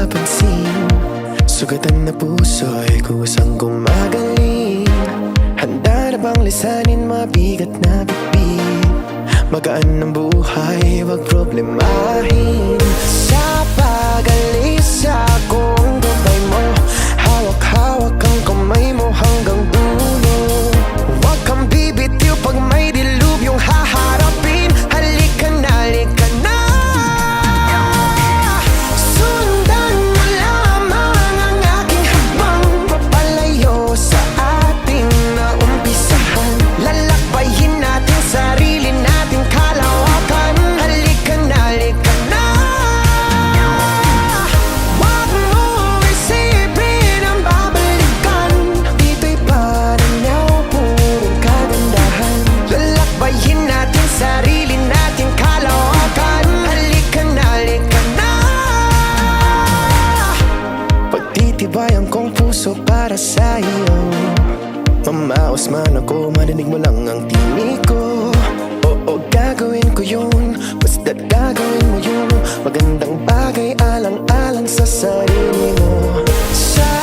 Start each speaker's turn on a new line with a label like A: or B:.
A: napapansin Sugatan na puso puso'y kusang gumagaling. Handa na bang lisanin mabigat na bibig? Magaan ng buhay, wag problemahin. Sa pag-alis ako kong puso para sa'yo. Mamaos man ako, marinig mo lang ang tinig ko. Oo, gagawin ko yun Basta't gagawin mo yun. Magandang bagay, alang-alang sa sarili mo. Sa'yo